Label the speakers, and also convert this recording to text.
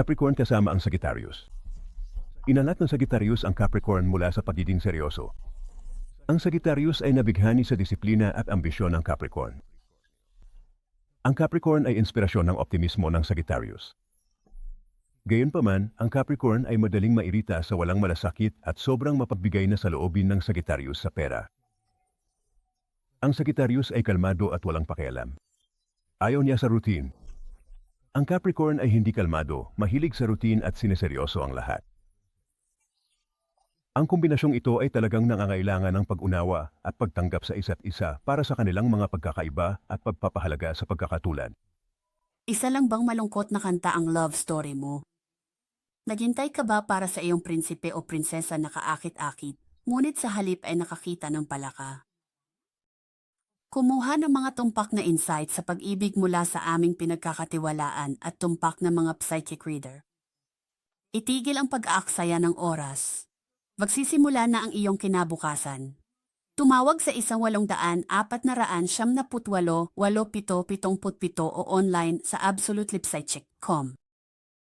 Speaker 1: Capricorn kasama ang Sagittarius. Inalat ng Sagittarius ang Capricorn mula sa pagiging seryoso. Ang Sagittarius ay nabighani sa disiplina at ambisyon ng Capricorn. Ang Capricorn ay inspirasyon ng optimismo ng Sagittarius. Gayunpaman, ang Capricorn ay madaling mairita sa walang malasakit at sobrang mapagbigay na sa loobin ng Sagittarius sa pera. Ang Sagittarius ay kalmado at walang pakialam. Ayaw niya sa routine. Ang Capricorn ay hindi kalmado, mahilig sa routine at sineseryoso ang lahat. Ang kombinasyong ito ay talagang nangangailangan ng pag-unawa at pagtanggap sa isa't isa para sa kanilang mga pagkakaiba at pagpapahalaga sa pagkakatulad.
Speaker 2: Isa lang bang malungkot na kanta ang love story mo? Naghintay ka ba para sa iyong prinsipe o prinsesa na kaakit-akit, ngunit sa halip ay nakakita ng palaka? Kumuha ng mga tumpak na insight sa pag-ibig mula sa aming pinagkakatiwalaan at tumpak ng mga psychic reader. Itigil ang pag-aaksaya ng oras. Magsisimula na ang iyong kinabukasan. Tumawag sa isang walong daan apat na raan siyam na putwalo walo pito pitong putpito o online sa absolutelipsitecheck.com.